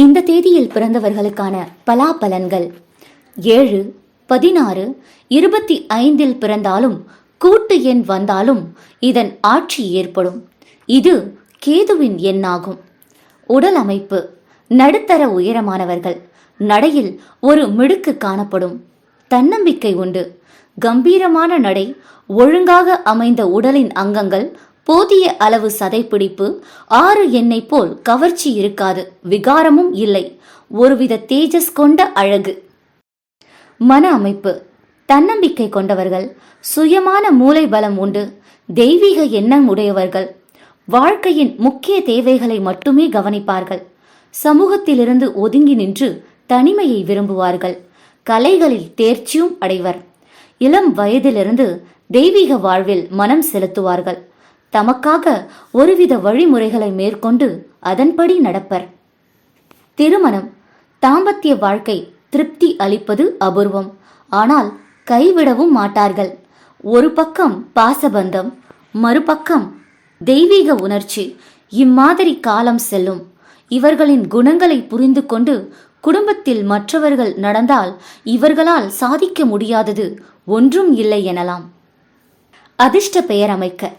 இந்த தேதியில் பிறந்தவர்களுக்கான பலாபலன்கள் ஏழு பதினாறு இருபத்தி ஐந்தில் பிறந்தாலும் கூட்டு எண் வந்தாலும் இதன் ஆட்சி ஏற்படும். இது கேதுவின் எண்ணாகும். உடல் அமைப்பு நடுத்தர உயரமானவர்கள் நடையில் ஒரு மிடுக்கு காணப்படும். தன்னம்பிக்கை உண்டு. கம்பீரமான நடை ஒழுங்காக அமைந்த உடலின் அங்கங்கள் போதிய அளவு சதைப்பிடிப்பு ஆறு எண்ணெய் போல் கவர்ச்சி இருக்காது விகாரமும் இல்லை. ஒருவித தேஜஸ் கொண்ட அழகு. மன அமைப்பு. தன்னம்பிக்கை கொண்டவர்கள் சுயமான மூளை பலம் உண்டு தெய்வீக எண்ணம் உடையவர்கள். வாழ்க்கையின் முக்கிய தேவைகளை மட்டுமே கவனிப்பார்கள். சமூகத்திலிருந்து ஒதுங்கி நின்று தனிமையை விரும்புவார்கள். கலைகளில் தேர்ச்சியும் அடைவர். இளம் வயதிலிருந்து தெய்வீக வாழ்வில் மனம் செலுத்துவார்கள். தமக்காக ஒருவித வழிமுறைகளை மேற்கொண்டு அதன்படி நடப்பர். திருமணம் தாம்பத்திய வாழ்க்கை திருப்தி அளிப்பது அபூர்வம். ஆனால் கைவிடவும் மாட்டார்கள். ஒரு பக்கம் பாசபந்தம் மறுபக்கம் தெய்வீக உணர்ச்சி. இம்மாதிரி காலம் செல்லும். இவர்களின் குணங்களை புரிந்து கொண்டு குடும்பத்தில் மற்றவர்கள் நடந்தால் இவர்களால் சாதிக்க முடியாதது ஒன்றும் இல்லை எனலாம். அதிர்ஷ்ட பெயர் அமைக்க.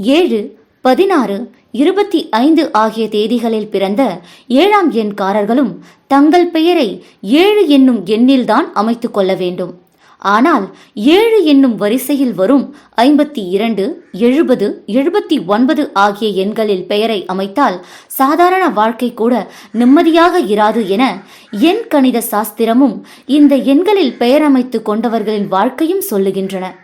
ஏழு பதினாறு இருபத்தி ஐந்து ஆகிய தேதிகளில் பிறந்த ஏழாம் எண்காரர்களும் தங்கள் பெயரை ஏழு என்னும் எண்ணில்தான் அமைத்துக் கொள்ள வேண்டும். ஆனால் ஏழு என்னும் வரிசையில் வரும் ஐம்பத்தி இரண்டு எழுபது எழுபத்தி ஒன்பது ஆகிய எண்களில் பெயரை அமைத்தால் சாதாரண வாழ்க்கை கூட நிம்மதியாக இராது என எண் கணித சாஸ்திரமும் இந்த எண்களில் பெயர் அமைத்து கொண்டவர்களின் வாழ்க்கையும் சொல்லுகின்றன.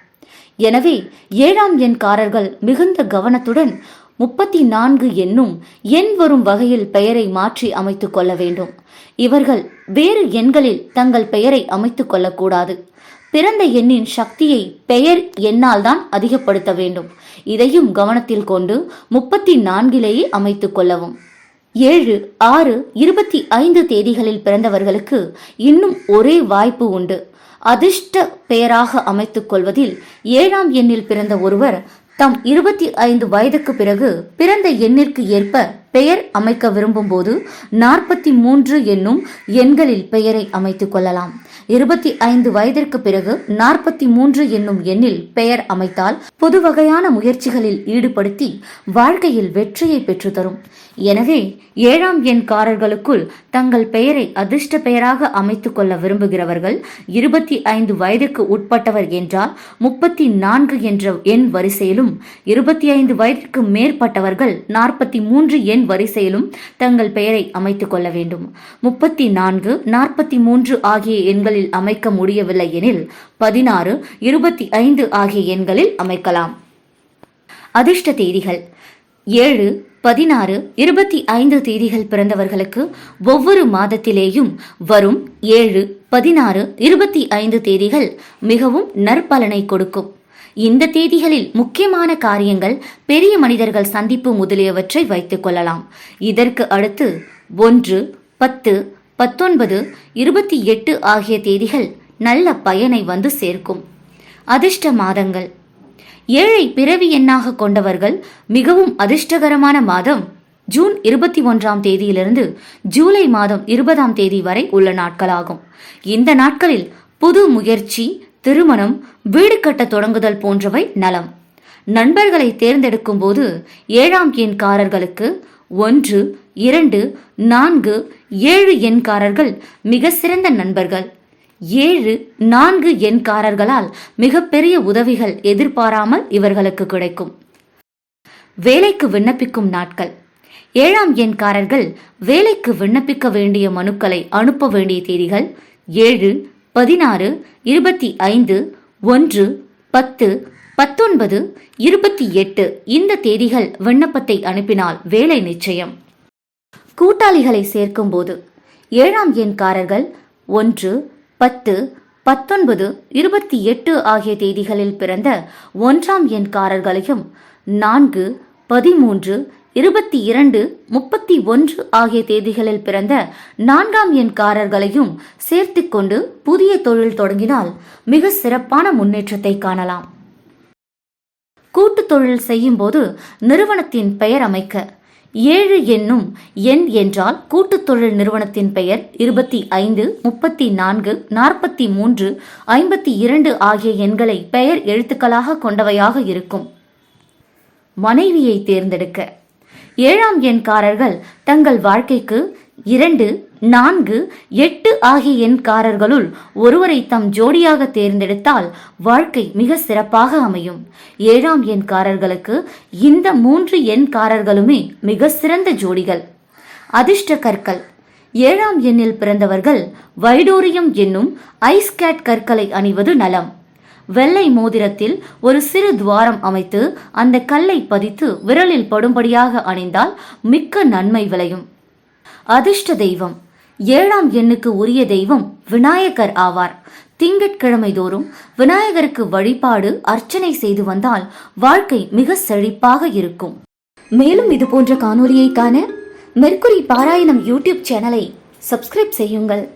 எனவே ஏழாம் எண்காரர்கள் மிகுந்த கவனத்துடன் முப்பத்தி நான்கு என்னும் எண் வரும் வகையில் பெயரை மாற்றி அமைத்துக் கொள்ள வேண்டும். இவர்கள் வேறு எண்களில் தங்கள் பெயரை அமைத்துக் கொள்ளக்கூடாது. பிறந்த எண்ணின் சக்தியை பெயர் எண்ணால் தான் அதிகப்படுத்த வேண்டும். இதையும் கவனத்தில் கொண்டு முப்பத்தி நான்கிலேயே அமைத்துக் கொள்ளவும். ஏழு ஆறு இருபத்தி ஐந்து தேதிகளில் பிறந்தவர்களுக்கு இன்னும் ஒரே வாய்ப்பு உண்டு. அதிர்ஷ்ட பெயராக அமைத்துக் கொள்வதில் ஏழாம் எண்ணில் பிறந்த ஒருவர் தம் இருபத்தி ஐந்து வயதுக்கு பிறகு பிறந்த எண்ணிற்கு ஏற்ப பெயர் அமைக்க விரும்பும் போது நாற்பத்தி மூன்று என்னும் எண்களில் பெயரை அமைத்துக் கொள்ளலாம். இருபத்தி ஐந்து வயதிற்கு பிறகு நாற்பத்தி மூன்று என்னும் எண்ணில் பெயர் அமைத்தால் புது வகையான முயற்சிகளில் ஈடுபடுத்தி வாழ்க்கையில் வெற்றியை பெற்றுத்தரும் எனவே ஏழாம் எண்காரர்களுக்குள் தங்கள் பெயரை அதிர்ஷ்ட பெயராக அமைத்துக் கொள்ள விரும்புகிறவர்கள் இருபத்தி ஐந்து வயதுக்கு உட்பட்டவர் என்றால் முப்பத்தி நான்கு என்ற எண் வரிசையிலும் இருபத்தி ஐந்து வயதிற்கு மேற்பட்டவர்கள் நாற்பத்தி மூன்று எண் வரிசையிலும் தங்கள் பெயரை அமைத்துக் கொள்ள வேண்டும். முப்பத்தி நான்கு நாற்பத்தி மூன்று ஆகிய எண்களில் அமைக்க முடியவில்லை எனில் பதினாறு இருபத்தி ஐந்து ஆகிய எண்களில் அமைக்கலாம். அதிர்ஷ்ட தேதிகள். ஏழு பதினாறு இருபத்தி ஐந்து தேதிகள் பிறந்தவர்களுக்கு ஒவ்வொரு மாதத்திலேயும் வரும் ஏழு பதினாறு இருபத்தி ஐந்து தேதிகள் மிகவும் நற்பலனை கொடுக்கும். இந்த தேதிகளில் முக்கியமான காரியங்கள் பெரிய மனிதர்கள் சந்திப்பு முதலியவற்றை வைத்துக் கொள்ளலாம். இதற்கு அடுத்து ஒன்று பத்து பத்தொன்பது இருபத்தி எட்டு ஆகிய தேதிகள் நல்ல பயனை வந்து சேர்க்கும். அதிர்ஷ்ட மாதங்கள். ஏழை பிறவி எண்ணாக கொண்டவர்கள் மிகவும் அதிர்ஷ்டகரமான மாதம் ஜூன் இருபத்தி ஒன்றாம் தேதியிலிருந்து ஜூலை மாதம் இருபதாம் தேதி வரை உள்ள நாட்களாகும். இந்த நாட்களில் புது முயற்சி திருமணம் வீடு கட்ட தொடங்குதல் போன்றவை நலம். நண்பர்களை தேர்ந்தெடுக்கும் போது ஏழாம் எண்காரர்களுக்கு ஒன்று இரண்டு நான்கு ஏழு எண்காரர்கள் மிக சிறந்த நண்பர்கள். ஏழு நான்கு எண்காரர்களால் மிகப்பெரிய உதவிகள் எதிர்பாராமல் இவர்களுக்கு கிடைக்கும். வேலைக்கு விண்ணப்பிக்கும் நாட்கள். ஏழாம் எண்காரர்கள் வேலைக்கு விண்ணப்பிக்க வேண்டிய மனுக்களை அனுப்ப வேண்டிய தேதிகள் ஏழு பதினாறு இருபத்தி ஐந்து ஒன்று பத்து பத்தொன்பது இருபத்தி எட்டு இந்த தேதிகள் விண்ணப்பத்தை அனுப்பினால் வேலை நிச்சயம். கூட்டாளிகளை சேர்க்கும்போது ஏழாம் எண்காரர்கள் ஒன்று பத்து பத்தொன்பது இருபத்தி எட்டு ஆகிய தேதிகளில் பிறந்த ஒன்றாம் எண்காரர்களையும் நான்கு பதிமூன்று இருபத்தி இரண்டு முப்பத்தி ஒன்று ஆகிய தேதிகளில் பிறந்த நான்காம் எண்காரர்களையும் சேர்த்துக்கொண்டு புதிய தொழில் தொடங்கினால் மிக சிறப்பான முன்னேற்றத்தை காணலாம். கூட்டு தொழில் செய்யும்போது நிறுவனத்தின் பெயர் அமைக்க. ஏழு என்னும் எண் என்றால் கூட்டு தொழில் நிறுவனத்தின் பெயர் இருபத்தி ஐந்து முப்பத்தி நான்கு நாற்பத்தி மூன்று ஐம்பத்தி இரண்டு ஆகிய எண்களை பெயர் எழுத்துக்களாக கொண்டவையாக இருக்கும். மனைவியை தேர்ந்தெடுக்க. ஏழாம் எண்காரர்கள் தங்கள் வாழ்க்கைக்கு இரண்டு நான்கு எட்டு ஆகிய எண்காரர்களுள் ஒருவரை தம் ஜோடியாக தேர்ந்தெடுத்தால் வாழ்க்கை மிக சிறப்பாக அமையும். ஏழாம் எண்காரர்களுக்கு இந்த மூன்று எண்காரர்களுமே மிக சிறந்த ஜோடிகள். அதிர்ஷ்ட கற்கள். ஏழாம் எண்ணில் பிறந்தவர்கள் வைடூரியம் என்னும் ஐஸ்கேட் கற்களை அணிவது நலம். வெள்ளை மோதிரத்தில் ஒரு சிறு துவாரம் அமைத்து அந்த கல்லை பதித்து விரலில் படும்படியாக அணிந்தால் மிக்க நன்மை விளையும். அதிர்ஷ்ட தெய்வம். ஏழாம் எண்ணுக்கு உரிய தெய்வம் விநாயகர் ஆவார். திங்கட்கிழமை தோறும் விநாயகருக்கு வழிபாடு அர்ச்சனை செய்து வந்தால் வாழ்க்கை மிக செழிப்பாக இருக்கும். மேலும் இது போன்ற காணொலியை காண மெர்க்குரி பாராயணம் யூடியூப் சேனலை சப்ஸ்கிரைப் செய்யுங்கள்.